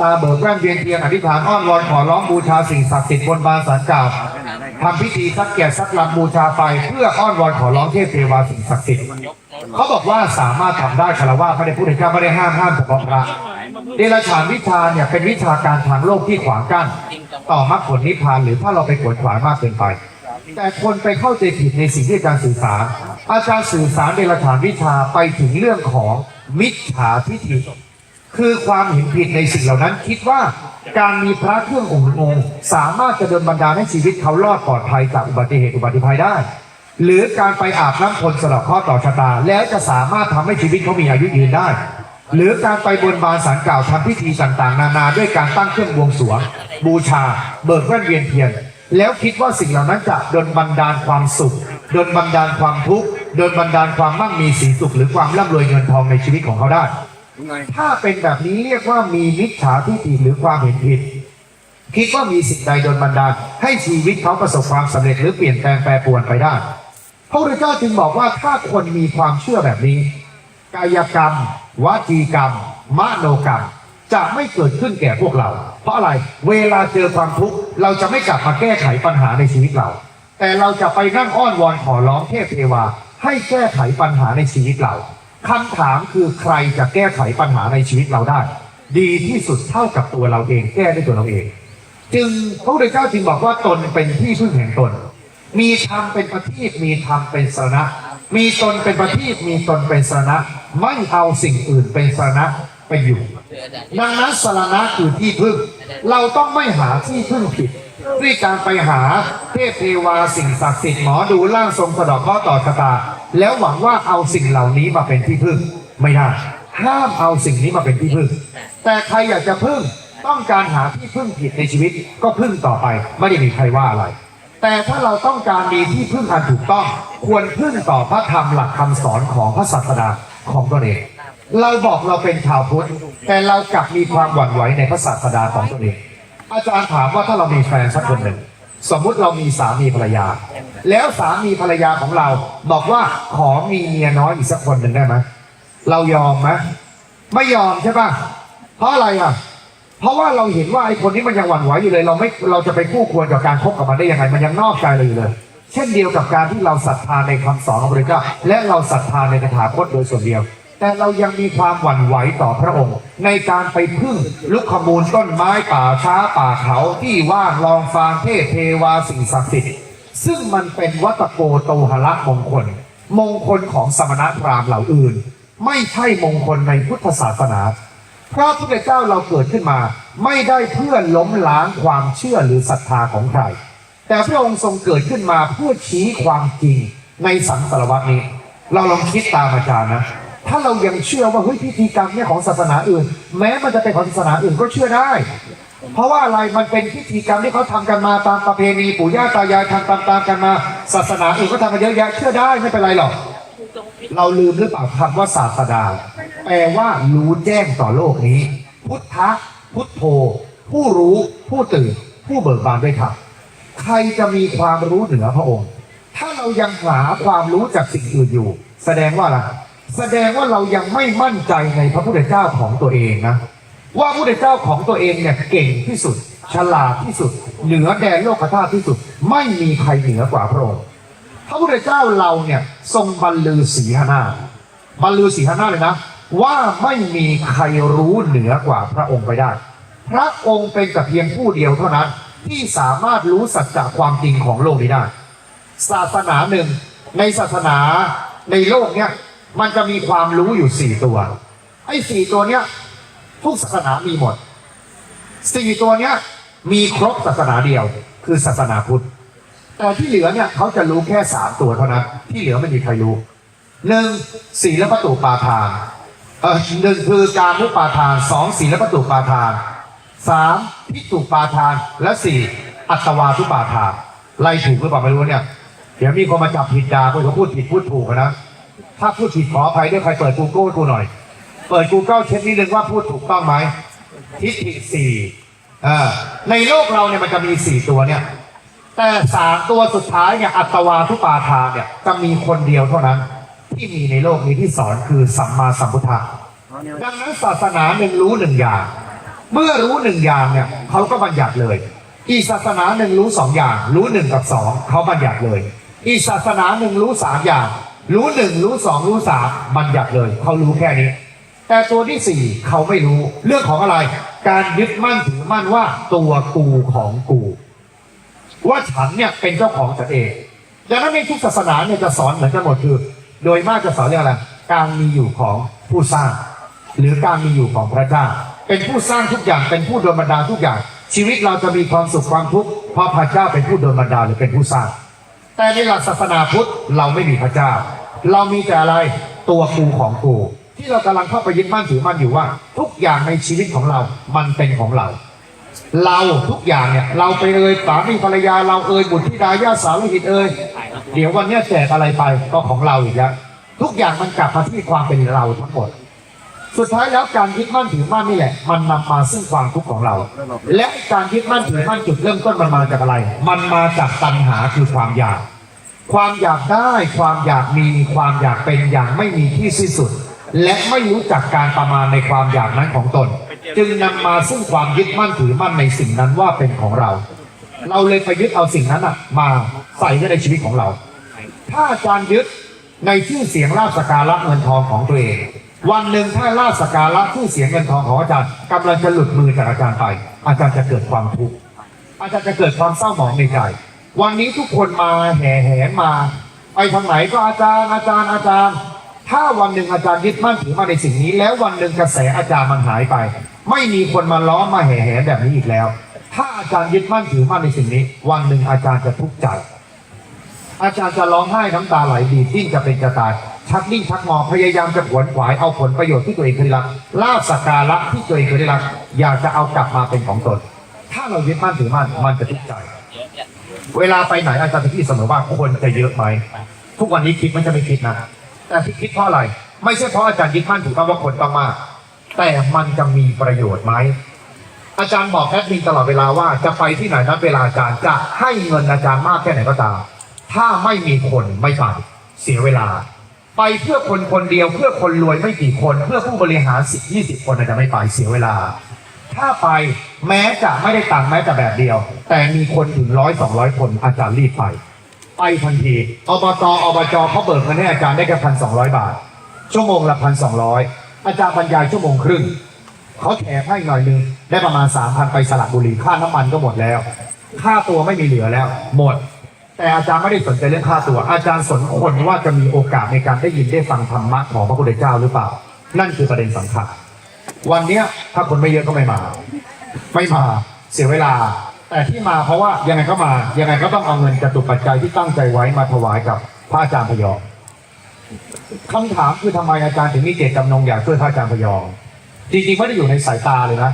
ตาเบิกแว่นเวียนเทียนอธิษฐานอ้อนวอนขอร้องบูชาสิ่งศักดิ์สิทธิ์บนบานสารกล่าวทำพิธีสักแก่สักลำบูชาไฟเพื่ออ้อนวอนขอร้องเทพเทวาสิ่งศักดิ์สิทธิ์เขาบอกว่าสามารถทำได้คารวะไม่ได้พูดถึงการไม่ได้ห้ามห้ามเฉพาะพระเดรัจฉานวิชาเนี่ยเป็นวิชาการทางโลกที่ขวางกั้น ต่อมรรคผลนิพพานหรือถ้าเราไปขวนขวายมากเกินไป แต่คนไปเข้าใจผิดในสิ่งที่อาจารย์สื่อสารอาจารย์สื่อสารเดรัจฉานวิชาไปถึงเรื่องของมิจฉาทิฏฐิ คือความเห็นผิดในสิ่งเหล่านั้น คิดว่าการมีพระเครื่ององค์งสามารถจะเดลบันดาลให้ชีวิตเขารอดปลอดภัยจากอุบัติเหตุอุบัติภัยได้ หรือการไปอาบน้ำพลสลับข้อต่อชะตา แล้วจะสามารถทำให้ชีวิตเขามีอายุยืนได้ หรือการไปบนบานสารกล่าวทำพิธีต่างๆ นานาด้วยการตั้งเครื่องบวงสรวง บูชา เบิกแว่นเวียนเทียน แล้วคิดว่าสิ่งเหล่านั้นจะดลบันดาลความสุขดลบันดาลความทุกข์ดลบันดาลความมั่งมีสีสุขหรือความร่ำรวยเงินทองในชีวิตของเขาได้ ถ้าเป็นแบบนี้เรียกว่ามีมิจฉาทิฏฐิหรือความเห็นผิด คิดว่ามีสิ่งใดโดนบันดาล ให้ชีวิตเขาประสบความสำเร็จหรือเปลี่ยนแปลงแปรปรวนไปได้พระพุทธเจ้าจึงบอกว่าถ้าคนมีความเชื่อแบบนี้ กายกรรมวจีกรรมมโนกรรม จะไม่เกิดขึ้นแก่พวกเรา เพราะอะไรเวลาเจอความทุกข์เราจะไม่กลับมาแก้ไขปัญหาในชีวิตเรา แต่เราจะไปนั่งอ้อนวอนขอร้องเทพเทวาให้แก้ไขปัญหาในชีวิตเรา คำถามคือใครจะแก้ไขปัญหาในชีวิตเราได้ ดีที่สุดเท่ากับตัวเราเอง แก้ด้วยตัวเราเอง จึงพระพุทธเจ้าจึงบอกว่าตนเป็นที่พึ่งแห่งตน มีธรรมเป็นประทีปมีธรรมเป็นสรณะ มีตนเป็นประทีปมีตนเป็นสรณะ ไม่เอาสิ่งอื่นเป็นสรณะไปอยู่ ดังนั้นสรณะคือที่พึ่ง เราต้องไม่หาที่พึ่งผิด ด้วยการไปหาเทพเทวาสิ่งศักดิ์สิทธิ์หมอดูร่างทรงสะดอกข้อต่อชะตา แล้วหวังว่าเอาสิ่งเหล่านี้มาเป็นที่พึ่ง ไม่ได้ห้ามเอาสิ่งนี้มาเป็นที่พึ่ง แต่ใครอยากจะพึ่งต้องการหาที่พึ่งผิดในชีวิตก็พึ่งต่อไป ไม่ได้มีใครว่าอะไร แต่ถ้าเราต้องการมีที่พึ่งอันถูกต้อง ควรพึ่งต่อพระธรรมหลักคำสอนของพระศาสดาของตนเองเราบอกเราเป็นชาวพุทธแต่เรากลับมีความหวั่นไหวในพระศาสดาของตนเอง อาจารย์ถามว่าถ้าเรามีแฟนสักคนหนึ่ง สมมุติเรามีสามีภรรยา แล้วสามีภรรยาของเรา บอกว่าขอมีเมียน้อยอีกสักคนหนึ่งได้ไหมเรายอมไหมไม่ยอมใช่ป่ะเพราะอะไรอะ เพราะว่าเราเห็นว่าไอ้คนนี้มันยังหวั่นไหวอยู่เลย เราไม่เราจะไปคู่ควรกับการคบกับมันได้ยังไง มันยังนอกใจเราอยู่เลย เช่นเดียวกับการที่เราศรัทธาในคำสอนของพระเจ้าและเราศรัทธาในคาถาคตโดยส่วนเดียว แต่เรายังมีความหวั่นไหวต่อพระองค์ ในการไปพึ่งลุกขมูลต้นไม้ป่าช้าป่าเขาที่ว่างลองฟางเทพเทวาสิ่งศักดิ์สิทธิ์ซึ่งมันเป็นวัตโกโตหละมงคล มงคลของสมณพราหมณ์เหล่าอื่น ไม่ใช่มงคลในพุทธศาสนาพระพุทธเจ้าเราเกิดขึ้นมา ไม่ได้เพื่อล้มล้างความเชื่อหรือศรัทธาของใคร แต่พระองค์ทรงเกิดขึ้นมาเพื่อชี้ความจริงในสังสารวัตนี้ เราลองคิดตามอาจารย์นะ ถ้าเรายังเชื่อว่าเฮ้ยพิธีกรรมเนี่ยของศาสนาอื่น แม้มันจะเป็นของศาสนาอื่นก็เชื่อได้ เพราะว่าอะไรมันเป็นพิธีกรรมที่เขาทำกันมาตามประเพณีปู่ย่าตายายทำตามๆกันมาศาสนาอื่นก็ทำกันเยอะแยะเชื่อได้ไม่เป็นไรหรอกเราลืมหรือเปล่าคำว่าศาสดา แปลว่ารู้แจ้งต่อโลกนี้ พุทธะพุทโธ ผู้รู้ ผู้ตื่น ผู้เบิกบานด้วยธรรมใครจะมีความรู้เหนือพระองค์ ถ้าเรายังหาความรู้จากสิ่งอื่นอยู่ แสดงว่าอะไร แสดงว่าเรายังไม่มั่นใจในพระพุทธเจ้าของตัวเองนะ ว่าพระพุทธเจ้าของตัวเองเนี่ยเก่งที่สุด ฉลาดที่สุด เหนือแดนโลกธาตุที่สุด ไม่มีใครเหนือกว่าพระองค์พระพุทธเจ้าเราเนี่ยทรงบรรลือสีหนาบรรลือสีหนาเลยนะ ว่าไม่มีใครรู้เหนือกว่าพระองค์ไปได้ พระองค์เป็นแต่เพียงผู้เดียวเท่านั้น ที่สามารถรู้สัจจะความจริงของโลกนี้ได้ ศาสนาหนึ่งในศาสนาในโลกเนี่ย มันจะมีความรู้อยู่สี่ตัว ไอ้สี่ตัวเนี้ยทุกศาสนามีหมดสี่ตัวเนี้ยมีครบศาสนาเดียว คือศาสนาพุทธแต่ที่เหลือเนี่ยเขาจะรู้แค่สามตัวเท่านั้น ที่เหลือไม่มีใครรู้หนึ่งศีลประตูปาทานเออหนึ่งคือการมุปาทานสองศีลประตูปาทานสามพิจุปาทานและสี่อัตวาทุปาทานไล่ถูกหรือเปล่าไม่รู้เนี่ย เดี๋ยวมีคนมาจับผิดดาคนเขาพูดผิดพูดถูกนะ ถ้าพูดผิดขออภัยด้วยใครเปิด Google ให้กูหน่อย เปิด Google เช็คนิดนึงว่าพูดถูกต้องไหมทิฏฐิสี่เออในโลกเราเนี่ยมันจะมีสี่ตัวเนี่ย แต่สามตัวสุดท้ายเนี่ยอัตวาทุปาทานเนี่ยจะมีคนเดียวเท่านั้น ที่มีในโลกนี้ที่สอนคือสัมมาสัมพุทธะดังนั้นศาสนาหนึ่งรู้หนึ่งอย่าง เมื่อรู้หนึ่งอย่างเนี่ยเขาก็บัญญัติเลย อีกศาสนาหนึ่งรู้สองอย่าง รู้หนึ่งกับสองเขาบัญญัติเลย อีกศาสนาหนึ่งรู้สามอย่าง รู้หนึ่งรู้สองรู้สามบัญญัติเลยเขารู้แค่นี้ แต่ตัวที่สี่เขาไม่รู้เรื่องของอะไร การยึดมั่นถือมั่นว่าตัวกูของกู ว่าฉันเนี่ยเป็นเจ้าของฉันเองดังนั้นในทุกศาสนาเนี่ยจะสอนเหมือนกันหมดคือ โดยมากจะสอนเรื่องอะไรการมีอยู่ของผู้สร้าง หรือการมีอยู่ของพระเจ้า เป็นผู้สร้างทุกอย่างเป็นผู้โดนบันดาลทุกอย่าง ชีวิตเราจะมีความสุขความทุกข์เพราะพระเจ้าเป็นผู้โดนบันดาลหรือเป็นผู้สร้าง แต่ในหลักศาสนาพุทธเราไม่มีพระเจ้า เรามีแต่อะไรตัวกูของกู ที่เรากำลังเข้าไปยึดมั่นถือมั่นอยู่ว่า ทุกอย่างในชีวิตของเรา มันเป็นของเรา เราทุกอย่างเนี่ย เราไปเอ่ยสามีภรรยาเราเอ่ยบุตรธิดาญาติสาวลูกหิตเอ่ยเดี๋ยววันนี้แจกอะไรไปก็ของเราอีกแล้วทุกอย่างมันกลับมาที่ความเป็นเราทั้งหมด สุดท้ายแล้วการยึดมั่นถือมั่นนี่แหละ มันนำมาซึ่งความทุกข์ของเรา และการยึดมั่นถือมั่นจุดเริ่มต้นมันมาจากอะไร มันมาจากตัณหาคือความอยาก ความอยากได้ ความอยากมี ความอยากเป็นอย่างไม่มีที่สิ้นสุด และไม่รู้จักการประมาณในความอยากนั้นของตน จึงนำมาซึ่งความยึดมั่นถือมั่นในสิ่งนั้นว่าเป็นของเรา เราเลยไปยึดเอาสิ่งนั้นอะมาใส่ไว้ในชีวิตของเรา ถ้าอารยึดในชื่อเสียงลาบสกการะเงินทองของตัวเอง วันหนึ่งถ้าลาสการะชื่อเสียงเงินทองของอาจารย์กำลังจะหลุดมือจากอาจารย์ไป อาจารย์จะเกิดความทุกข์อาจารย์จะเกิดความเศร้าหมองในใจวันนี้ทุกคนมาแห่แหนมาไปทางไหนก็อาจารย์อาจารย์อาจารย์ ถ้าวันหนึ่งอาจารย์ยึดมั่นถือมาในสิ่งนี้ แล้ววันหนึ่งกระแสอาจารย์มันหายไป ไม่มีคนมาล้อมมาแห่แหนแบบนี้อีกแล้ว ถ้าอาจารย์ยึดมั่นถือมั่นในสิ่งนี้ วันหนึ่งอาจารย์จะทุกข์ใจอาจารย์จะร้องไห้น้ำตาไหลดีดิ้นจะเป็นจะตาย ชักดิ้นชักงอพยายามจะขวนขวายเอาผลประโยชน์ที่ตัวเองเคยรับลาบสักการะที่ตัวเองเคยได้รับอยากจะเอากลับมาเป็นของตน ถ้าเรายึดมั่นถือมั่นมันจะทุกข์ใจ เวลาไปไหนอาจารย์จะคิดเสมอว่าคนจะเยอะไหมทุกวันนี้คิดมันจะไม่คิดนะแต่ที่คิดเพราะอะไร ไม่ใช่เพราะอาจารย์ยึดมั่นถือมั่นว่าคนต้องมากแต่มันจะมีประโยชน์ไหมอาจารย์บอกแอดมินตลอดเวลาว่าจะไปที่ไหนนั้นเวลาอาจารย์จะให้เงินอาจารย์มากแค่ไหนก็ตามถ้าไม่มีคนไม่ไปเสียเวลา ไปเพื่อคนคนเดียวเพื่อคนรวยไม่กี่คน เพื่อผู้บริหารสิบยี่สิบคนอาจจะไม่ไปเสียเวลา ถ้าไปแม้จะไม่ได้ตังค์แม้แต่แบบเดียว แต่มีคนถึงร้อยสองร้อยคนอาจารย์รีบไป ไปทันทีอบตอบจเขาเบิกเงินให้อาจารย์ได้แค่พันสองร้อยบาท ชั่วโมงละพันสองร้อยอาจารย์บรรยายชั่วโมงครึ่งเขาแถมให้หน่อยนึงได้ประมาณสามพันไปสระบุรีค่าน้ำมันก็หมดแล้ว ค่าตัวไม่มีเหลือแล้ว หมด แต่อาจารย์ไม่ได้สนใจเรื่องค่าตัว อาจารย์สนคนว่าจะมีโอกาสในการได้ยินได้ฟังธรรมะของพระพุทธเจ้าหรือเปล่า นั่นคือประเด็นสำคัญ วันเนี้ยถ้าคนไม่เยอะก็ไม่มา ไม่มาเสียเวลา แต่ที่มาเพราะว่ายังไงก็มายังไงก็ต้องเอาเงินจตุปัจจัยที่ตั้งใจไว้มาถวายกับพระอาจารย์พยอมคำถามคือทำไมอาจารย์ถึงมีเจตจำนงอยากช่วยพระอาจารย์พยอมจริงๆไม่ได้อยู่ในสายตาเลยนะ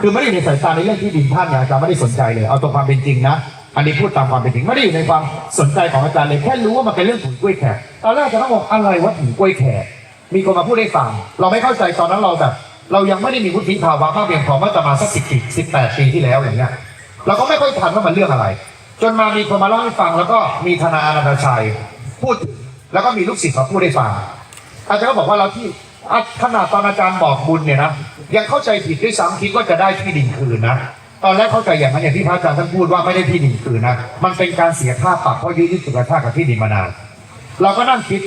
คือไม่ได้อยู่ในสายตาในเรื่องที่ดินท่านเนี่ยอาจารย์ไม่ได้สนใจเลย เอาตรงความเป็นจริงนะ อันนี้พูดตามความเป็นจริงไม่ได้อยู่ในความสนใจของอาจารย์เลยแค่รู้ว่ามันเป็นเรื่องถุงกล้วยแขกตอนแรกอาจารย์ก็บอกอะไรว่าถุงกล้วยแขกมีคนมาพูดให้ฟัง เราไม่เข้าใจตอนนั้นเราแบบ เรายังไม่ได้มีวุฒิภาวะมากเพียงพอเมื่อประมาณสักสิบปีสิบแปดปีที่แล้วอย่างเงี้ยเราก็ไม่ค่อยทันว่ามันเรื่องอะไร จนมามีคนมาเล่าให้ฟัง แล้วก็มีธนาอนันตชัยพูดถึงแล้วก็มีลูกศิษย์มาพูดให้ฟังอาจารย์ก็บอกว่าเราที่ขนาดตอนอาจารย์บอกบุญเนี่ยนะยังเข้าใจผิดด้วยซ้ำคิดว่าจะได้ที่ดินคืนนะ ตอนแรกเข้าใจอย่างนั้นอย่างที่พระอาจารย์ท่านพูดว่าไม่ได้ที่ดินคืนนะมันเป็นการเสียค่าปรับเพราะยืดสุขภาพกับที่ดินมานาน เราก็นั่งคิด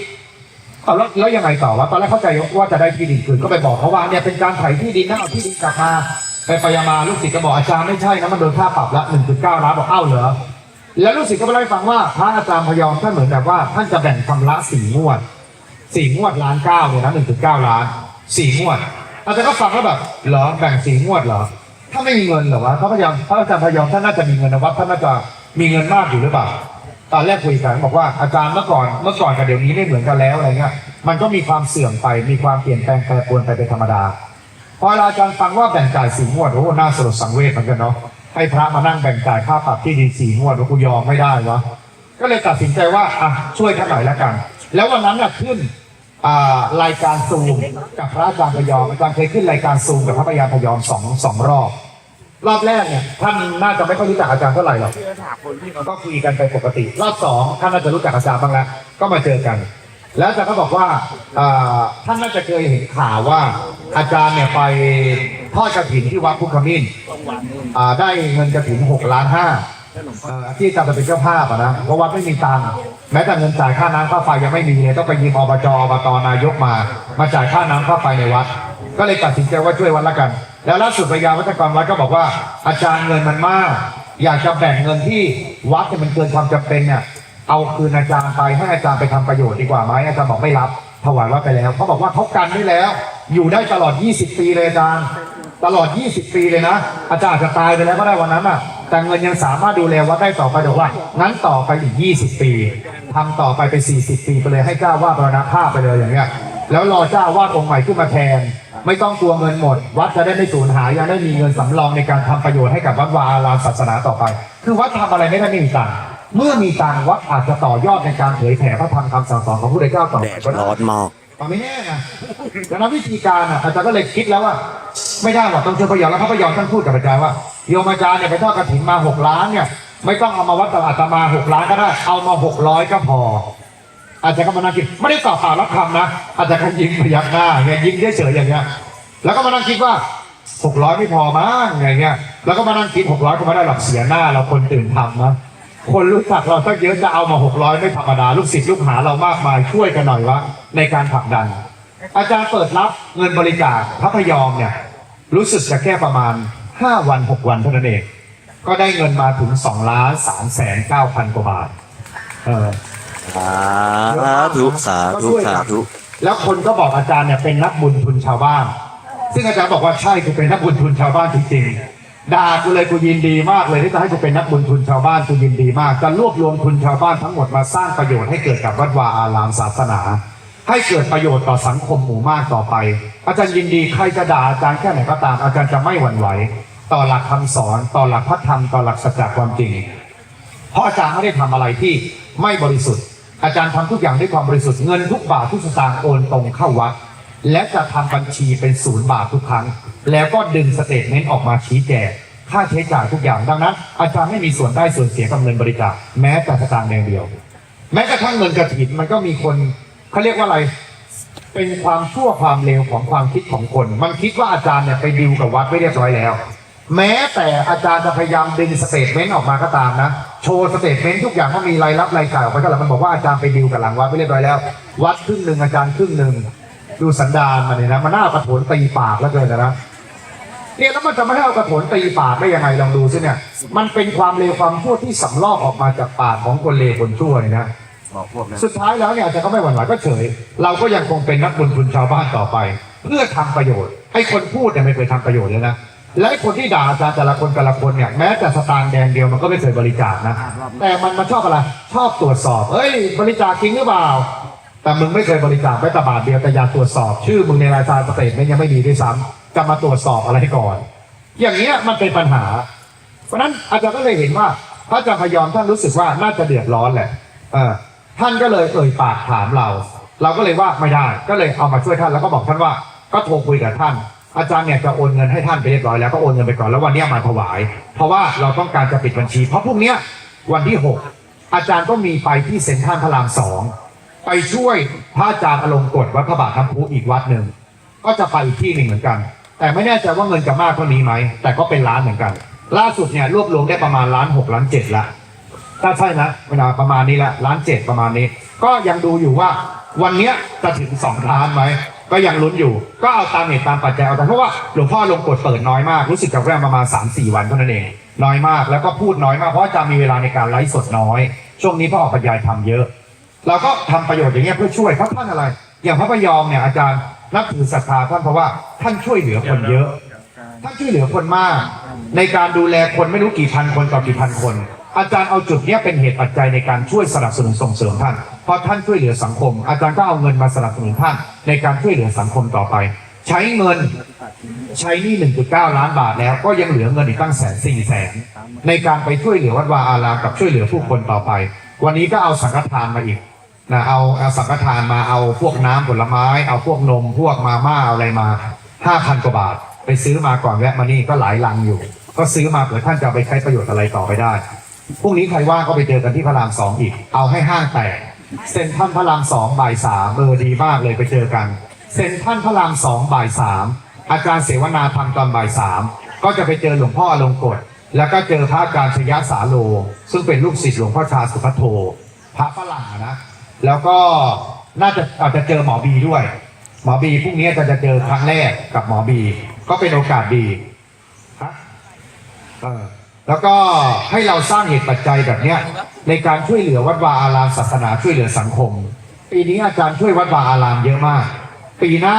เอาแล้วแล้วยังไงต่อวะตอนแรกเข้าใจว่าจะได้ที่ดินคืนก็ไปบอกเขาว่าเนี่ยเป็นการไถ่ที่ดินนะเอาที่ดินกลับมาไปไปมาลูกศิษย์ก็บอกอาจารย์ไม่ใช่นะมันโดนค่าปรับละ1.9ล้านบอกเอ้าเหรอแล้วลูกศิษย์ก็ไปเล่าให้ฟังว่าพระอาจารย์พยอมท่านเหมือนแบบว่า ท่านจะแบ่งชำระสี่งวดสี่งวดล้านเก้าเนี่ยนะหนึ่งจุดเก้าล้านสี่งวดอาจารย์ก็ฟังแล้วแบบเหรอแบ่งสี่งวดเหรอ ถ้าไม่มีเงินเหรอวะพระพยอมพระอาจารย์พยอมท่านน่าจะมีเงินนะวัดท่านน่าจะมีเงินมากอยู่หรือเปล่า ตอนแรกคุยกันบอกว่าอาจารย์เมื่อก่อนเมื่อก่อนกับเดี๋ยวนี้ไม่เหมือนกันแล้วอะไรเงี้ยมันก็มีความเสื่อมไปมีความเปลี่ยนแปลงแปรปรวนไปเป็นธรรมดาพออาจารย์ฟังว่าแบ่งจ่ายสี่งวดโอ้หน่าสลดสังเวชเหมือนกันเนาะให้พระมานั่งแบ่งจ่ายค่าปรับที่ดินสี่งวดว่ากูยอมไม่ได้วะก็เลยตัดสินใจว่าอะช่วยท่านหน่อยละกัน แล้ววันนั้นน่ะขึ้นอ่า รายการซูมกับพระอาจารย์พยอมอาจารย์เคยขึ้นรายการซูมกับพระพยามพยอมสองสองรอบ รอบแรกเนี่ยท่านน่าจะไม่ค่อยรู้จักอาจารย์เท่าไหร่หรอกก็คุยกันไปปกติ รอบสองท่านน่าจะรู้จักอาจารย์บ้างแล้วก็มาเจอกัน แล้วอาจารย์ก็บอกว่าท่านน่าจะเคยเห็นข่าวว่าอาจารย์เนี่ยไปทอดกระถินที่วัดพุทธมิ้นอ่าได้เงินกระถินหกล้านห้า เอ่อที่อาจารย์จะเป็นเจ้าภาพอะนะเพราะวัดไม่มีตังค์แม้แต่เงินจ่ายค่าน้ำค่าไฟยังไม่มีเลยต้องไปยืมอบจอบตนายกมา มาจ่ายค่าน้ำค่าไฟในวัด ก็เลยตัดสินใจว่าช่วยวัดละกัน แล้วล่าสุดพยาวัจกรวัดก็บอกว่า อาจารย์เงินมันมาก อยากจะแบ่งเงินที่วัดเนี่ยมันเกินความจำเป็นเนี่ยเอาคืนอาจารย์ไปให้อาจารย์ไปทำประโยชน์ดีกว่าไหมอาจารย์บอกไม่รับถวายวัดไปแล้วเขาบอกว่าเขากันได้แล้ว อยู่ได้ตลอด 20 ปีเลยอาจารย์ ตลอด 20 ปีเลยนะ อาจารย์อาจจะตายไปแล้วก็ได้วันนั้นอะ แต่เงินยังสามารถดูแลวัดได้ต่อไปบอกว่า งั้นต่อไปอีก 20 ปีทำต่อไปไป 40 ปีไปเลยให้เจ้าวาดบรณภาพไปเลยอย่างเงี้ยแล้วรอเจ้าวาดองค์ใหม่ขึ้นมาแทน ไม่ต้องกลัวเงินหมด วัดจะได้ไม่สูญหายยังได้มีเงินสำรองในการทำประโยชน์ให้กับวัดวาอารามศาสนาต่อไป คือวัดทำอะไรไม่ได้ไม่มีตังค์เมื่อมีตังค์วัดอาจจะต่อยอดในการเผยแผ่พระธรรมคำสั่งสอนของพระพุทธเจ้าต่อแดไปดก็ได้ร้อนมากมันไม่แน่ไงดังนั้นวิธีการอะอาจารย์ก็เลยคิดแล้วว่า ไม่ได้หรอกต้องช่วยพระยอมแล้วพระพยอมท่านพูดกับอาจารย์ว่าโยมอาจารย์เนี่ยไปทอดกระถิ่นมาหกล้านเนี่ยไม่ต้องเอามาวัดตลาดตมาหกล้านก็ได้เอามาหกร้อยก็พอ อาจารย์ก็มานั่งคิดไม่ได้ตอบข่าวรับคำนะอาจารย์ก็ยิ้มพยักหน้าเงี้ยยิ้มเฉยๆอย่างเงี้ยแล้วก็มานั่งคิดว่าหกร้อยไม่พอมั้งไงเงี้ยแล้วก็มานั่งคิดหกร้อยก็ไม่ได้หรอกเสียหน้าเราคนตื่นทำนะคนรู้จักเราตั้งเยอะจะเอามาหกร้อยไม่ธรรมดาลูกศิษย์ลูกหาเรามากมายช่วยกันหน่อยวะในการผลักดัน อาจารย์เปิดรับเงินบริจาคพระพยอมเนี่ย รู้สึกจะแค่ประมาณ 5 วัน 6 วันเท่านั้นเอง ก็ได้เงินมาถึง2ล้าน3แสน9พันกว่าบาท เออสาธุสาธุสาธุแล้วคนก็บอกอาจารย์เนี่ยเป็นนักบุญทุนชาวบ้าน ซึ่งอาจารย์บอกว่าใช่กูเป็นนักบุญทุนชาวบ้านจริงๆด่ากูเลยกูยินดีมากเลยที่จะให้กูเป็นนักบุญทุนชาวบ้านกูยินดีมากจะรวบรวมทุนชาวบ้านทั้งหมดมาสร้างประโยชน์ให้เกิดกับวัดวาอารามศาสนา ให้เกิดประโยชน์ต่อสังคมหมู่มากต่อไป อาจารย์ยินดีใครจะด่าอาจารย์แค่ไหนก็ตามอาจารย์จะไม่หวั่นไหว ต่อหลักคำสอน ต่อหลักพระธรรมต่อหลักสัจความจริง เพราะอาจารย์ไม่ได้ทำอะไรที่ไม่บริสุทธิ์ อาจารย์ทำทุกอย่างด้วยความบริสุทธิ์เงินทุกบาททุกสตางค์โอนตรงเข้าวัด และจะทำบัญชีเป็นศูนย์บาททุกครั้ง แล้วก็ดึงสเตทเมนต์ออกมาชี้แจงค่าใช้จ่ายทุกอย่างดังนั้น อาจารย์ไม่มีส่วนได้ส่วนเสียกับเงินบริจาคแม้แต่สตางค์แดงเดียว แม้กระทั่งเงินกระถินมันก็มีคน เขาเรียกว่าอะไร เป็นความชั่วความเลวของความคิดของคน มันคิดว่าอาจารย์เนี่ยไปดิวกับวัดไว้เรียบร้อยแล้ว แม้แต่อาจารย์จะพยายามดึงสเตทเมนต์ออกมาก็ตามนะ โชว์สเตทเมนต์ทุกอย่างว่ามีรายรับรายจ่ายออกไปเท่าไหร่มันบอกว่าอาจารย์ไปดิวกับหลังวัดไว้เรียบร้อยแล้ว วัดครึ่งหนึ่งอาจารย์ครึ่งหนึ่งดูสันดานมันเนี่ยนะมันน่ากระโถนตีปากแล้วเกินนะเนี่ยแล้วมันจะไม่ให้เอากระโถนตีปากได้ยังไงลองดูสิเนี่ย มันเป็นความเลวความชั่วที่สำลอกออกมาจากปากของคนเลวคนชั่วเนี่ยนะ สุดท้ายแล้วเนี่ยอาจารย์ก็ไม่หวั่นไหวก็เฉย เราก็ยังคงเป็นนักบุญทุนชาวบ้านต่อไป เพื่อทำประโยชน์ไอ้คนพูดเนี่ยไม่เคยทำประโยชน์เลยนะและไอ้คนที่ด่าอาจารย์แต่ละคนแต่ละคนเนี่ยแม้แต่สตางค์แดงเดียวมันก็ไม่เคยบริจาคนะแต่มันมาชอบอะไรชอบตรวจสอบ เอ้ย บริจาคจริงหรือเปล่า แต่มึงไม่เคยบริจาคแม้แต่บาทเดียวแต่อยากตรวจสอบ ชื่อมึงในรายการสเตทเมนต์ยังไม่มีด้วยซ้ำจะมาตรวจสอบอะไรก่อน อย่างเงี้ยมันเป็นปัญหา เพราะฉะนั้นอาจารย์ก็เลยเห็นว่าพระอาจารย์พยอมท่านรู้สึกว่าน่าจะเดือดร้อนแหละเออ ท่านก็เลยเอ่ยปากถามเรา เราก็เลยว่าไม่ได้ ก็เลยเอามาช่วยท่านแล้วก็บอกท่านว่าก็โทรคุยกับท่าน อาจารย์เนี่ยจะโอนเงินให้ท่านไปเรียบร้อยแล้วก็โอนเงินไปก่อนแล้ววันนี้มาถวาย เพราะว่าเราต้องการจะปิดบัญชี เพราะพรุ่งนี้วันที่หกอาจารย์ก็มีไปที่เซ็นทรัลพระรามสองไปช่วยพระอาจารย์อลงกฎวัดพระบาทน้ำพุอีกวัดหนึ่งก็จะไปอีกที่หนึ่งเหมือนกัน แต่ไม่แน่ใจว่าเงินจะมากเท่านี้ไหมแต่ก็เป็นล้านเหมือนกัน ล่าสุดเนี่ยรวบรวมได้ประมาณล้านหกล้านเจ็ดละ ถ้าใช่นะเวลาประมาณนี้ละล้านเจ็ดประมาณนี้ ก็ยังดูอยู่ว่าวันเนี้ยจะถึงสองล้านไหมก็ยังลุ้นอยู่ ก็เอาตามเหตุตามปัจจัยเอาแต่เพราะว่าหลวงพ่อลงกฎเปิดน้อยมากรู้สึกจะแค่ประมาณ3าสี่วันเท่านั้นเองน้อยมากแล้วก็พูดน้อยมากเพราะอาจะมีเวลาในการไลฟ์สดน้อย ช่วงนี้พ่อออกบรรยายทำเยอะ เราก็ทำประโยชน์อย่างเงี้ยเพื่อช่วยเพราะท่านอะไร อย่างพระพยอมเนี่ยอาจารย์นับถือศรัทธาท่านเพราะว่าท่านช่วยเหลือคนเยอะ ท่านช่วยเหลือคนมาก ในการดูแลคนไม่รู้กี่พันคนต่อกี่พันคน อาจารย์เอาจุดนี้เป็นเหตุปัจจัยในการช่วยสนับสนุนส่งเสริมท่านเพราะท่านช่วยเหลือสังคม อาจารย์ก็เอาเงินมาสนับสนุนท่านในการช่วยเหลือสังคมต่อไป ใช้เงินใช้หนี่1.9 ล้านบาทแล้วก็ยังเหลือเงินอีกตั้งแสนสี่แสนในการไปช่วยเหลือวัดวาอารามกับช่วยเหลือผู้คนต่อไป วันนี้ก็เอาสังฆทานมาอีกนะเอาเอาสังฆทานมาเอาพวกน้ำผลไม้ เอาพวกนมพวกมาม่าอะไรมาห้าพันกว่าบาท ไปซื้อมาก่อนแวะมานี่ก็หลายลังอยู่ ก็ซื้อมาเผื่อท่านจะไปใช้ประโยชน์อะไรต่อไปได้ พรุ่งนี้ใครว่างก็ไปเจอกันที่พระรามสองอีก เอาให้ห้างแตกเซ็นทรัลพระรามสองบ่ายสามเออดีมากเลยไปเจอกัน เซ็นทรัลพระรามสองบ่ายสามอาจารย์เสวนาธรรมตอนบ่ายสามก็จะไปเจอหลวงพ่ออลงกฎแล้วก็เจอพระอาจารย์ชยสาโล ซึ่งเป็นลูกศิษย์หลวงพ่อชาสุพัทโท พระฝรั่งนะ แล้วก็น่าจะอาจจะเจอหมอบีด้วย หมอบีพรุ่งนี้อาจจะเจอครั้งแรกกับหมอบี ก็เป็นโอกาสดีฮะเออ แล้วก็ให้เราสร้างเหตุปัจจัยแบบเนี้ยในการช่วยเหลือวัดวาอารามศาสนาช่วยเหลือสังคม ปีนี้อาจารย์ช่วยวัดวาอารามเยอะมาก ปีหน้า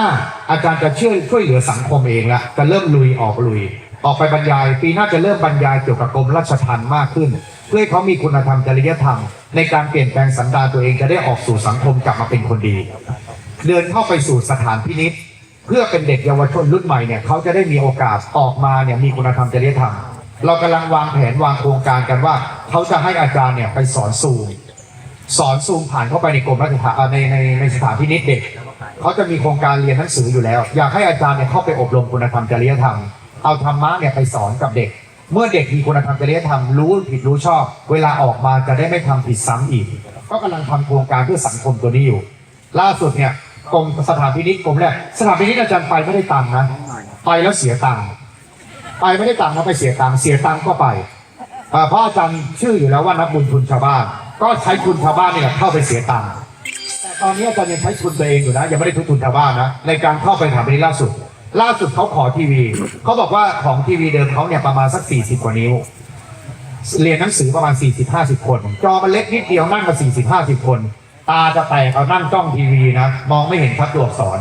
อาจารย์จะช่วยช่วยเหลือสังคมเองละจะเริ่มลุยออกลุย ออกไปบรรยาย ปีหน้าจะเริ่มบรรยายเกี่ยวกับกรมราชทัณฑ์มากขึ้น เพื่อให้เขามีคุณธรรมจริยธรรม ในการเปลี่ยนแปลงสันดานตัวเองจะได้ออกสู่สังคมกลับมาเป็นคนดี เดินเข้าไปสู่สถานพินิษเพื่อเป็นเด็กเยาวชนรุ่นใหม่เนี่ยเขาจะได้มีโอกาสออกมาเนี่ยมีคุณธรรมจริยธรรม เรากำลังวางแผนวางโครงการกันว่า เขาจะให้อาจารย์เนี่ยไปสอนซูมสอนซูมผ่านเข้าไปในกรมราชทัณฑ์อ่าในในในสถานพินิษเด็กเขาจะมีโครงการเรียนหนังสืออยู่แล้ว อยากให้อาจารย์เนี่ยเข้าไปอบรมคุณธรรมจริยธรรม เอาธรรมะเนี่ยไปสอนกับเด็ก เมื่อเด็กมีคุณธรรมจริยธรรมรู้ผิดรู้ชอบ เวลาออกมาจะได้ไม่ทำผิดซ้ำอีก ก็กำลังทำโครงการเพื่อสังคมตัวนี้อยู่ ล่าสุดเนี่ยกรมสถานพินิษกรมแรกสถานพินิษอาจารย์ไปไม่ได้ตังค์นะไปแล้วเสียตังค์ ไปไม่ได้ตังค์นะไปเสียตังค์เสียตังค์ก็ไปอ่าเพราะอาจารย์ชื่ออยู่แล้วว่านักบุญทุนชาวบ้าน ก็ใช้ทุนชาวบ้านนี่แหละเข้าไปเสียตังค์แต่ตอนนี้อาจารย์ยังใช้ทุนตัวเองอยู่นะยังไม่ได้ทุนทุนชาวบ้านนะในการเข้าไปถานพินิษล่าสุด ล่าสุดเขาขอทีวีเขาบอกว่าของทีวีเดิมเขาเนี่ยประมาณสัก40กว่านิ้วเรียนหนังสือประมาณ 40-50 คน จอมันเล็กนิดเดียวนั่งมา40-50 คน ตาจะแตกเอานั่งจ้องทีวีนะ มองไม่เห็นชัดตัวอักษร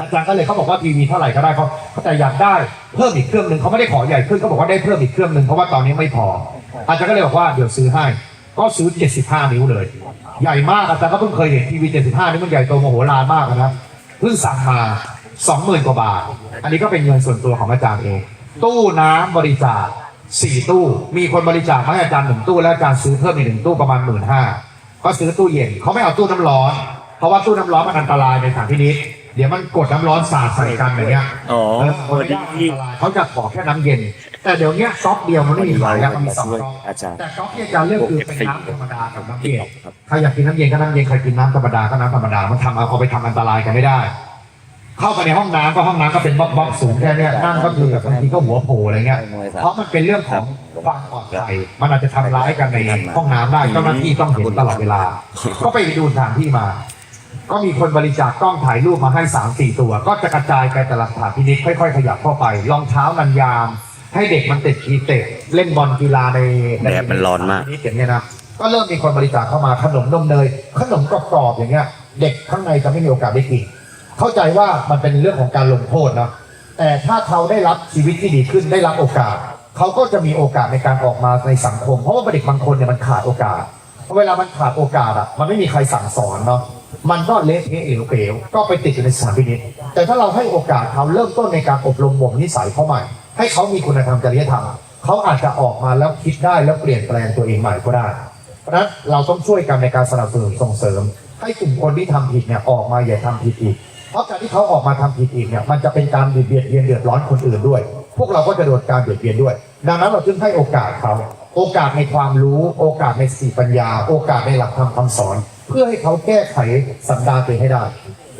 อาจารย์ก็เลยเขาบอกว่าทีวีเท่าไหร่ก็ได้เขาแต่อยากได้เพิ่มอีกเครื่องหนึ่งเขาไม่ได้ขอใหญ่ขึ้นเขาบอกว่าได้เพิ่มอีกเครื่องหนึ่งเพราะว่าตอนนี้ไม่พอ อาจารย์ก็เลยบอกว่าเดี๋ยวซื้อให้ ก็ซื้อ 75 นิ้วเลย ใหญ่มากอาจารย์ก็เพิ่งเคยเห็นทีวี 75 นิ้วมันใหญ่โตมโหฬารมากนะครับเพิ่งสั่งมา 20,000กว่าบาท อันนี้ก็เป็นเงินส่วนตัวของอาจารย์เอง ตู้น้ำบริจาคสี่ตู้ มีคนบริจาคให้อาจารย์หนึ่งตู้แล้วอาจารย์ซื้อเพิ่มอีกหนึ่งตู้ประมาณหมื่นห้าก็ซื้อตู้เย็นเขาไม่เอาตู้น้ำร้อน เพราะว่าตู้น้ำร้อนมันอันตรายในสถานพินิษ เดี๋ยวมันกดน้ำร้อนสาดใส่กันอย่างเงี้ยอ๋อเออมันยากอันตรายเขาจะขอแค่น้ำเย็น แต่เดี๋ยวเนี้ยก๊อกเดียวมันไม่มีขายแล้วมันมีสองก๊อกอาจารย์แต่ก๊อกที่อาจารย์เลือกคือเป็นน้ำธรรมดากับน้ำเย็นใครอยากกินน้ำเย็นก็น้ำเย็นใครกินน้ำธรรมดาก็น้ำธรรมดามันทำเอาเอาไปทำอันตรายกันไม่ได้ เข้าไปในห้องน้ำก็ห้องน้ำก็เป็นบล็อกบล็อกสูงแค่เนี้ยนั่งก็คือแบบบางทีก็หัวโผล่อะไรเงี้ยเพราะมันเป็นเรื่องของความปลอดภัยมันอาจจะทำร้ายกันในห้องน้ำได้เจ้าหน้าที่ต้องเห็นตลอดเวลา ก็ไปดูสถานที่มา ก็มีคนบริจาคกล้องถ่ายรูปมาให้สามสี่ตัว ก็จะกระจายไปแต่ละสถานพินิจค่อยๆ ขยับเข้าไปรองเท้านันยางให้เด็กมันติดกีเตะเล่นบอลกีฬาในในแดดมันร้อนมากสถพิจอย่างเงี้ยนะก็เริ่มมีคนบริจาคเข้ามาขนมนมเนยขนมกรอบๆอย่างเงี้ย เด็กข้างในจะไม่มีโอกาสได้กินเข้าใจว่ามันเป็นเรื่องของการลงโทษนะแต่ถ้าเขาได้รับชีวิตที่ดีขึ้นได้รับโอกาส เขาก็จะมีโอกาสในการออกมาในสังคม เพราะว่าเด็กบางคนเนี่ยมันขาดโอกาสเพราะเวลามันขาดโอกาสอะมันไม่มีใครสั่งสอนเนาะ มันก็เละเทะเหลวเปลวก็ไปติดอยู่ในสถานพินิจแต่ถ้าเราให้โอกาสเขาเริ่มต้นในการอบรมบ่มนิสัยเขาใหม่ ให้เขามีคุณธรรมจริยธรรมเขาอาจจะออกมาแล้วคิดได้แล้วเปลี่ยนแปลงตัวเองใหม่ก็ได้ เพราะนั้นเราต้องช่วยกันในการสนับสนุนส่งเสริม ให้กลุ่มคนที่ทำผิดเนี่ยออกมาอย่าทำผิดอีก เพราะการที่เขาออกมาทำผิดอีกเนี่ยมันจะเป็นการเบียดเบียนเบียนเดือดร้อนคนอื่นด้วย พวกเราก็จะโดนการเบียดเบียนด้วย ดังนั้นเราจึงให้โอกาสเขา โอกาสในความรู้ โอกาสในสติปัญญา โอกาสในหลักธรรมคำสอน เพื่อให้เขาแก้ไขสันดานตัวเองให้ได้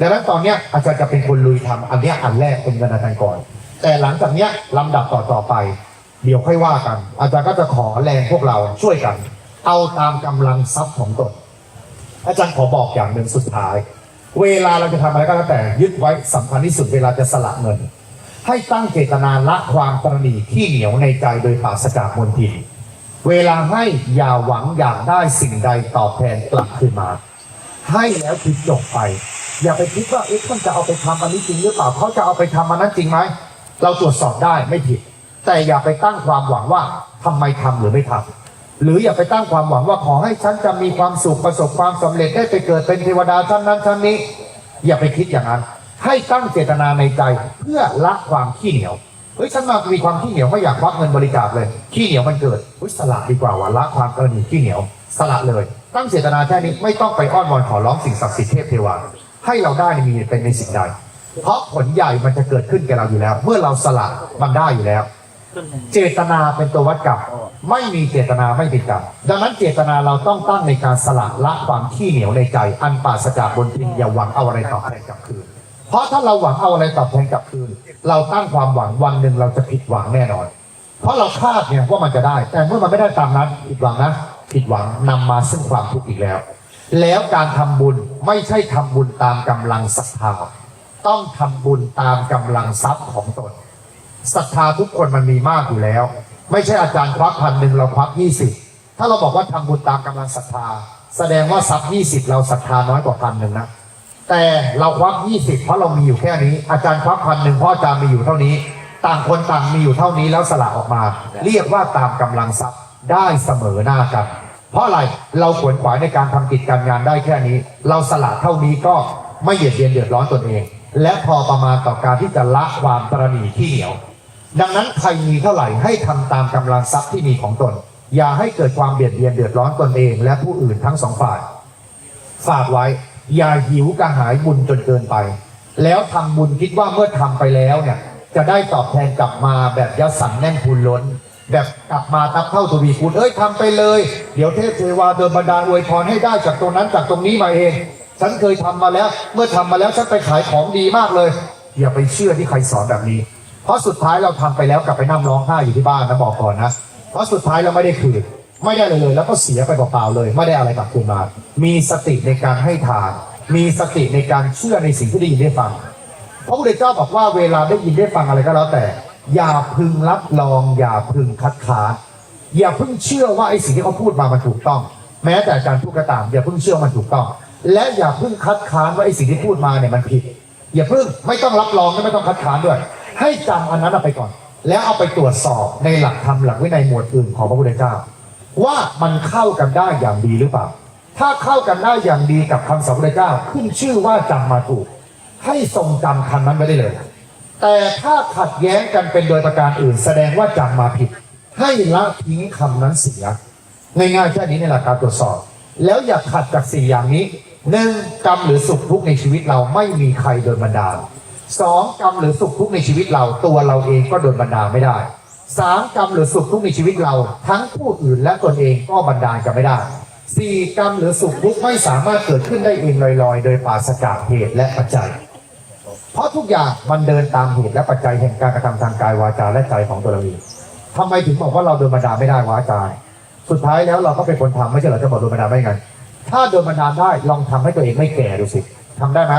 ดังนั้นตอนเนี้ยอาจารย์จะเป็นคนลุยทำอันเนี้ยอันแรกเป็นเงินอาจารย์ก่อน แต่หลังจากเนี้ยลำดับต่อต่อๆไป เดี๋ยวค่อยว่ากัน อาจารย์ก็จะขอแรงพวกเราช่วยกัน เอาตามกำลังทรัพย์ของตน อาจารย์ขอบอกอย่างหนึ่งสุดท้าย เวลาเราจะทำอะไรก็แล้วแต่ยึดไว้สำคัญที่สุดเวลาจะสละเงิน ให้ตั้งเจตนาละความตระหนี่ที่เหนียวในใจโดยปราศจากมลทิน เวลาให้อย่าหวังอยากได้สิ่งใดตอบแทนกลับคืนมา ให้แล้วคือจบไป อย่าไปคิดว่าเอ๊ะมันจะเอาไปทำอันนี้จริงหรือเปล่าเขาจะเอาไปทำอันนั้นจริงไหมเราตรวจสอบได้ไม่ผิด แต่อย่าไปตั้งความหวังว่าทำไมทำหรือไม่ทำหรืออย่าไปตั้งความหวังว่าขอให้ฉันจะมีความสุขประสบความสำเร็จได้ไปเกิดเป็นเทวดาชั้นนั้นชั้นนี้ อย่าไปคิดอย่างนั้น ให้ตั้งเจตนาในใจเพื่อละความขี้เหนียว เฮ้ยฉันมามีความขี้เหนียวไม่อยากควักเงินบริจาคเลยขี้เหนียวมันเกิดเฮ้ยสละดีกว่าว่าละความกรณีขี้เหนียว สละเลย ตั้งเจตนาแค่นี้ไม่ต้องไปอ้อนวอนขอร้องสิ่งศักดิ์สิทธิ์เทพเทวาให้เราได้มีเป็นในสิ่งใดเพราะผลใหญ่มันจะเกิดขึ้นแก่เราอยู่แล้ว เมื่อเราสละมันได้อยู่แล้ว เจตนาเป็นตัววัดกรรมไม่มีเจตนาไม่ผิดกรรมดังนั้นเจตนาเราต้องตั้งในการสละละความขี้เหนียวในใจ อันปราศจากบนทินอย่าหวังเอาอะไรตอบแทนกลับคืน เพราะถ้าเราหวังเอาอะไรตอบแทนกลับคืน เราตั้งความหวังวันหนึ่งเราจะผิดหวังแน่นอน เพราะเราคาดเนี่ยว่ามันจะได้ แต่เมื่อมันไม่ได้ตามนั้นผิดหวังนะ ผิดหวังนำมาซึ่งความทุกข์อีกแล้ว แล้วการทำบุญไม่ใช่ทำบุญตามกำลังศรัทธาต้องทำบุญตามกำลังทรัพย์ของตนศรัทธาทุกคนมันมีมากอยู่แล้ว ไม่ใช่อาจารย์ควักพันหนึ่งเราควักยี่สิบถ้าเราบอกว่าทำบุญตามกำลังศรัทธา แสดงว่าทรัพย์ยี่สิบเราศรัทธาน้อยกว่าพันหนึ่งนะ แต่เราควักยี่สิบเพราะเรามีอยู่แค่นี้ อาจารย์ควักพันหนึ่งเพราะอาจารย์มีอยู่เท่านี้ ต่างคนต่างมีอยู่เท่านี้แล้วสละออกมา เรียกว่าตามกำลังทรัพย์ได้เสมอหน้ากัน เพราะอะไรเราขวนขวายในการทำกิจการงานได้แค่นี้ เราสละเท่านี้ก็ไม่เบียดเบียนเดือดร้อนตนเอง และพอประมาณต่อการที่จะละความตรณีที่เหนียว ดังนั้นใครมีเท่าไหร่ให้ทำตามกำลังทรัพย์ที่มีของตน อย่าให้เกิดความเบียดเบียนเดือดร้อนตนเอง และผู้อื่นทั้งสองฝ่ายฝากไว้ อย่าหิวกระหายบุญจนเกินไป แล้วทำบุญคิดว่าเมื่อทำไปแล้วเนี่ย จะได้ตอบแทนกลับมาแบบยัดสันแน่นพูนล้น แบบกลับมาทับเท่าทวีคูณเอ้ยทำไปเลย เดี๋ยวเทพเทวาเดินบันดาลอวยพรให้ได้จากตรงนั้นจากตรงนี้มาเอง ฉันเคยทำมาแล้ว เมื่อทำมาแล้วฉันไปขายของดีมากเลย อย่าไปเชื่อที่ใครสอนแบบนี้ เพราะสุดท้ายเราทำไปแล้วกลับไปนั่งร้องไห้อยู่ที่บ้านนะบอกก่อนนะ เพราะสุดท้ายเราไม่ได้คืน ไม่ได้เลยเลย แล้วก็เสียไปเปล่าๆเลย ไม่ได้อะไรกลับคืนมา มีสติในการให้ทาน มีสติในการเชื่อในสิ่งที่ได้ยินได้ฟังพระพุทธเจ้าบอกว่าเวลาได้ยินได้ฟังอะไรก็แล้วแต่ อย่าพึงรับรอง อย่าพึงคัดค้านอย่าเพิ่งเชื่อว่าไอ้สิ่งที่เขาพูดมามันถูกต้อง แม้แต่อาจารย์พูดก็ตาม อย่าเพิ่งเชื่อมันถูกต้อง และอย่าเพิ่งคัดค้านว่าไอ้สิ่งที่พูดมาเนี่ยมันผิด อย่าเพิ่งไม่ต้องรับรองและไม่ต้องคัดค้านด้วย ให้จำอันนั้นเอาไปก่อน แล้วเอาไปตรวจสอบในหลักธรรมหลักวินัยหมวดอื่นของพระพุทธเจ้า ว่ามันเข้ากันได้อย่างดีหรือเปล่า ถ้าเข้ากันได้อย่างดีกับคำสอนพระพุทธเจ้าขึ้นชื่อว่าจำมาถูก ให้ทรงจำคำนั้นไว้ได้เลย แต่ถ้าขัดแย้งกันเป็นโดยประการอื่น แสดงว่าจำมาผิด ให้ละทิ้งคำนั้นเสียง่ายๆแค่นี้ในหลักการตรวจสอบ แล้วอย่าขัดจากสี่อย่างนี้หนึ่งกรรมหรือสุขทุกข์ในชีวิตเราไม่มีใครโดนบันดาลสองกรรมหรือสุขทุกข์ในชีวิตเราตัวเราเองก็โดนบันดาลไม่ได้ สามกรรมหรือสุขทุกข์ในชีวิตเรา ทั้งผู้อื่นและตนเองก็บันดาลกันไม่ได้สี่กรรมหรือสุขทุกข์ไม่สามารถเกิดขึ้นได้เองลอยๆ โดยปราศจากเหตุและปัจจัย เพราะทุกอย่างมันเดินตามเหตุและปัจจัยแห่งการกระทำทางกายวาจาและใจของตัวเราเองทำไมถึงบอกว่าเราโดนบันดาลไม่ได้วาจาสุดท้ายแล้วเราก็เป็นคนทำไม่ใช่เหรอจะบอกโดนบันดาลได้ไงถ้าโดนบันดาลได้ลองทำให้ตัวเองไม่แก่ดูสิทำได้ไหม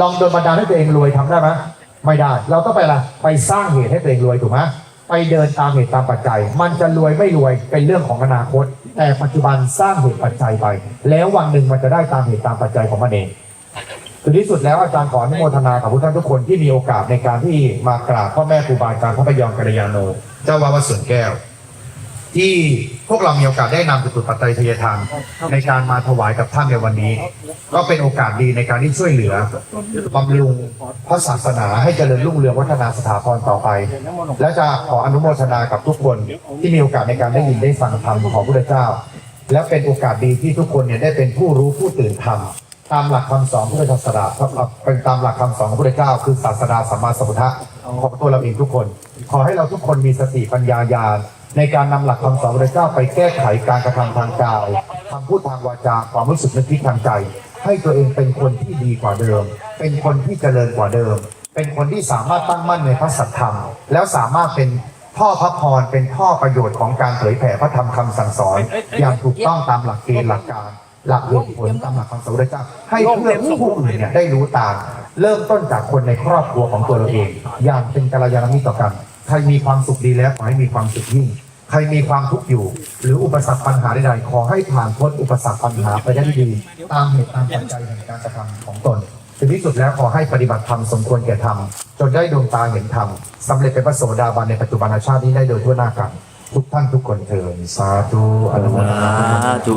ลองโดนบันดาลให้ตัวเองรวยทำได้ไหมไม่ได้ เราต้องไปอะไรไปสร้างเหตุให้ตัวเองรวยถูกไหม ไปเดินตามเหตุตามปัจจัย มันจะรวยไม่รวยเป็นเรื่องของอนาคต แต่ปัจจุบันสร้างเหตุปัจจัยไป แล้ววันหนึ่งมันจะได้ตามเหตุตามปัจจัยของมันเองถึงที่สุดแล้วอาจารย์ขออนุโมทนากับทุกท่านทุกคนที่มีโอกาสในการที่มากราบพ่อแม่ครูบาอาจารย์พระพยอมกัลยาโนเจ้าวาดวัดสวนแก้ว ที่พวกเรามีโอกาสได้นำจตุปัจจัยทายทานในการมาถวายกับท่านในวันนี้ ก็เป็นโอกาสดีในการที่ช่วยเหลือบำรุงพระศาสนาให้เจริญรุ่งเรืองวัฒนาสถาพรต่อไป และจะขออนุโมทนากับทุกคนที่มีโอกาสในการได้ยินได้ฟังธรรมของพระพุทธเจ้า และเป็นโอกาสดีที่ทุกคนเนี่ยได้เป็นผู้รู้ผู้ตื่นธรรมตามหลักคำสอนพุทธศาสนาเป็นตามหลักคำสอนของพระพุทธเจ้า คือศาสดาสัมมาสัมพุทธะของตัวเราเองทุกคน ขอให้เราทุกคนมีสติปัญญาญาณ ในการนำหลักคำสอนพระเจ้าไปแก้ไขการกระทำทางกายคำพูดทางวาจาความรู้สึกนึกคิดทางใจ ให้ตัวเองเป็นคนที่ดีกว่าเดิม เป็นคนที่เจริญกว่าเดิม เป็นคนที่สามารถตั้งมั่นในพระสัทธรรม แล้วสามารถเป็นท่อพระพรเป็นท่อประโยชน์ของการเผยแผ่พระธรรมคำสั่งสอน อย่างถูกต้องตามหลักเกณฑ์หลักการ หลักเหตุผลตามหลักคำสอนพระเจ้าให้เพื่อนผู้อื่นเนี่ยได้รู้ตามเริ่มต้นจากคนในครอบครัวของตัวเราเอง อย่างเป็นกัลยาณมิตรต่อกันใครมีความสุขดีแล้วขอให้มีความสุขยิ่ง ครมีความทุกข์อยู่ หรืออุปสรรคปัญหาใดๆขอให้ผ่านพ้นอุปสรรคปัญหาไปได้ดี ตามเหตุตามปัจจัยแห่งการกระทำของตนถึงที่สุดแล้วขอให้ปฏิบัติธรรมสมควรแก่ธรรมจนได้ดวงตาเห็นธรรมสำเร็จเป็นพระโสดาบันในปัจจุบันชาตินี้ได้โดยทั่วหน้ากันทุกท่านทุกคนเถิดสาธุอนุโมทนา สาธุ